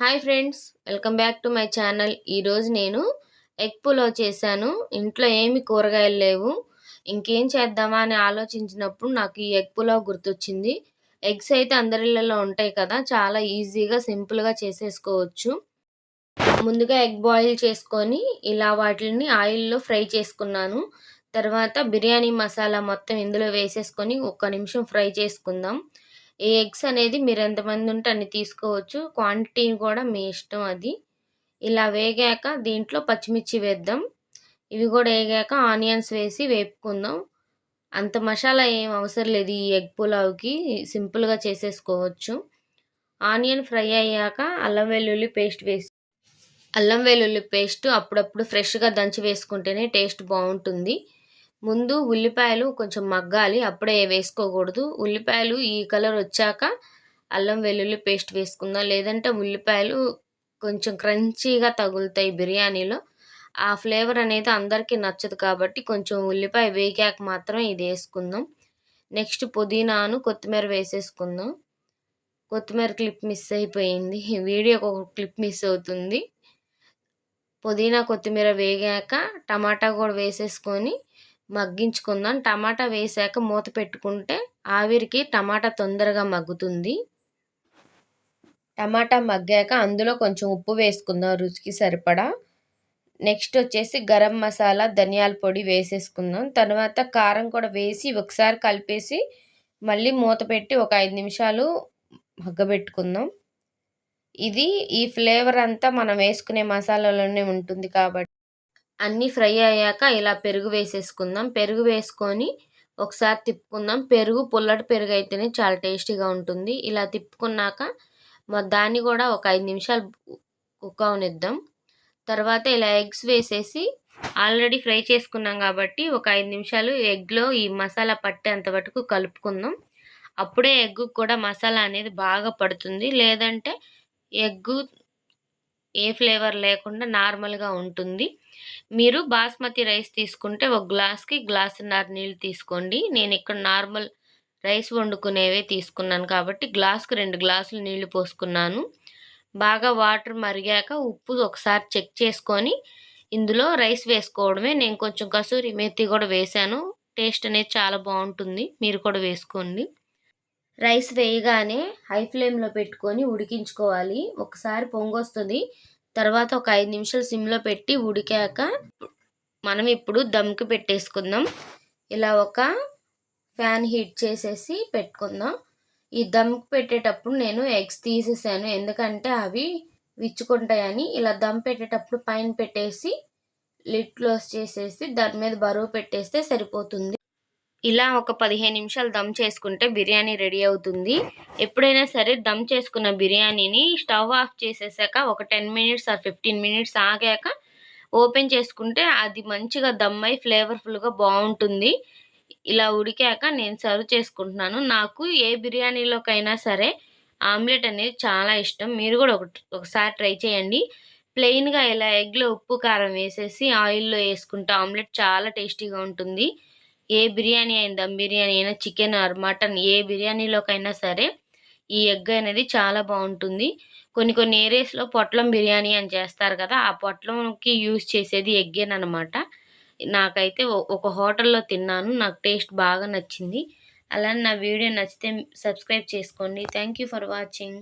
Hi friends welcome back to my channel. ఈరోజు నేను egg pulao చేశాను. ఇంట్లో ఏమి కూరగాయలు లేవు. ఇంకేం చేద్దామా అని ఆలోచించినప్పుడు నాకు ఈ ఎగ్ పులావ్ గుర్తొచ్చింది. ఎగ్స్ అయితే అందరిళ్ళలో ఉంటాయి కదా చాలా ఈజీగా సింపుల్గా చేసేసుకోవచ్చు. ముందుగా ఎగ్ బాయిల్ చేసుకొని ఇలా వాటిని ఆయిల్లో ఫ్రై చేసుకున్నాను. తర్వాత బిర్యానీ మసాలా మొత్తం ఇందులో వేసేసుకొని ఒక్క నిమిషం ఫ్రై చేసుకుందాం. ఈ ఎగ్స్ అనేది మీరు ఎంతమంది ఉంటే అన్ని తీసుకోవచ్చు. క్వాంటిటీ కూడా మీ ఇష్టం అది. ఇలా వేగాక దీంట్లో పచ్చిమిర్చి వేద్దాం. ఇవి కూడా వేగాక ఆనియన్స్ వేసి వేపుకుందాం. అంత మసాలా ఏం అవసరం లేదు ఈ ఎగ్ పులావ్కి. సింపుల్గా చేసేసుకోవచ్చు. ఆనియన్ ఫ్రై అయ్యాక అల్లం వెల్లుల్లి పేస్ట్ వేసి అల్లం వెల్లుల్లి పేస్ట్ అప్పుడప్పుడు ఫ్రెష్గా దంచి వేసుకుంటేనే టేస్ట్ బాగుంటుంది. ముందు ఉల్లిపాయలు కొంచెం మగ్గాలి అప్పుడే వేసుకోకూడదు. ఉల్లిపాయలు ఈ కలర్ వచ్చాక అల్లం వెల్లుల్లి పేస్ట్ వేసుకుందాం. లేదంటే ఉల్లిపాయలు కొంచెం క్రంచీగా తగులుతాయి బిర్యానీలో. ఆ ఫ్లేవర్ అనేది అందరికీ నచ్చదు కాబట్టి కొంచెం ఉల్లిపాయ వేగాక మాత్రం ఇది వేసుకుందాం. నెక్స్ట్ పుదీనాను కొత్తిమీర వేసేసుకుందాం. కొత్తిమీర క్లిప్ మిస్ అయిపోయింది. వీడియోకి ఒక క్లిప్ మిస్ అవుతుంది. పుదీనా కొత్తిమీర వేగాక టమాటా కూడా వేసేసుకొని మగ్గించుకుందాం. టమాటా వేసాక మూత పెట్టుకుంటే ఆవిరికి టమాటా తొందరగా మగ్గుతుంది. టమాటా మగ్గాక అందులో కొంచెం ఉప్పు వేసుకుందాం రుచికి సరిపడా. నెక్స్ట్ వచ్చేసి గరం మసాలా ధనియాల పొడి వేసేసుకుందాం. తర్వాత కారం కూడా వేసి ఒకసారి కలిపేసి మళ్ళీ మూత పెట్టి ఒక ఐదు నిమిషాలు మగ్గబెట్టుకుందాం. ఇది ఈ ఫ్లేవర్ అంతా మనం వేసుకునే మసాలాలోనే ఉంటుంది కాబట్టి అన్నీ ఫ్రై అయ్యాక ఇలా పెరుగు వేసేసుకుందాం. పెరుగు వేసుకొని ఒకసారి తిప్పుకుందాం. పెరుగు పుల్లటి పెరుగు అయితేనే చాలా టేస్టీగా ఉంటుంది. ఇలా తిప్పుకున్నాక దాన్ని కూడా ఒక ఐదు నిమిషాలు కుక్ అవనిద్దాం. తర్వాత ఇలా ఎగ్స్ వేసేసి ఆల్రెడీ ఫ్రై చేసుకున్నాం కాబట్టి ఒక ఐదు నిమిషాలు ఎగ్లో ఈ మసాలా పట్టేంత వరకు కలుపుకుందాం. అప్పుడే ఎగ్ కూడా మసాలా అనేది బాగా పడుతుంది. లేదంటే ఎగ్గు ఏ ఫ్లేవర్ లేకుండా నార్మల్గా ఉంటుంది. మీరు బాస్మతి రైస్ తీసుకుంటే ఒక గ్లాస్కి గ్లాసున్నర నీళ్ళు తీసుకోండి. నేను ఇక్కడ నార్మల్ రైస్ వండుకునేవే తీసుకున్నాను కాబట్టి గ్లాస్కి రెండు గ్లాసులు నీళ్ళు పోసుకున్నాను. బాగా వాటర్ మరిగాక ఉప్పు ఒకసారి చెక్ చేసుకొని ఇందులో రైస్ వేసుకోవడమే. నేను కొంచెం కసూరి మెత్తి కూడా వేశాను టేస్ట్ అనేది చాలా బాగుంటుంది. మీరు కూడా వేసుకోండి. రైస్ వేయగానే హై ఫ్లేమ్లో పెట్టుకొని ఉడికించుకోవాలి. ఒకసారి పొంగొస్తుంది. తర్వాత ఒక ఐదు నిమిషాలు సిమ్లో పెట్టి ఉడికాక మనం ఇప్పుడు దమ్కి పెట్టేసుకుందాం. ఇలా ఒక ఫ్యాన్ హీట్ చేసేసి పెట్టుకుందాం. ఈ దమ్కి పెట్టేటప్పుడు నేను ఎగ్స్ తీసేసాను. ఎందుకంటే అవి విచ్చుకుంటాయని ఇలా దమ్ పెట్టేటప్పుడు పైన పెట్టేసి లిడ్ క్లోజ్ చేసేసి దాని మీద బరువు పెట్టేస్తే సరిపోతుంది. ఇలా ఒక పదిహేను నిమిషాలు దమ్ చేసుకుంటే బిర్యానీ రెడీ అవుతుంది. ఎప్పుడైనా సరే దమ్ చేసుకున్న బిర్యానీని స్టవ్ ఆఫ్ చేసేసాక ఒక ten minutes or fifteen minutes ఆగాక open చేసుకుంటే అది మంచిగా దమ్ అయి ఫ్లేవర్ఫుల్గా బాగుంటుంది. ఇలా ఉడికాక నేను సర్వ్ చేసుకుంటున్నాను. నాకు ఏ బిర్యానీలోకైనా సరే ఆమ్లెట్ అనేది చాలా ఇష్టం. మీరు కూడా ఒక ఒకసారి ట్రై చేయండి. ప్లెయిన్గా ఇలా ఎగ్లో ఉప్పు కారం వేసేసి ఆయిల్లో వేసుకుంటే ఆమ్లెట్ చాలా టేస్టీగా ఉంటుంది. ఏ బిర్యానీ అయినా దమ్ బిర్యానీ అయినా చికెన్ ఆర్ మటన్ ఏ బిర్యానీలోకైనా సరే ఈ ఎగ్ అనేది చాలా బాగుంటుంది. కొన్ని కొన్ని ఏరియాస్లో పొట్లం బిర్యానీ అని చేస్తారు కదా ఆ పొట్లంకి యూజ్ చేసేది ఎగ్గేనమాట నాకైతే ఒక హోటల్లో తిన్నాను నాకు టేస్ట్ బాగా నచ్చింది. అలానే నా వీడియో నచ్చితే సబ్స్క్రైబ్ చేసుకోండి. Thank for watching.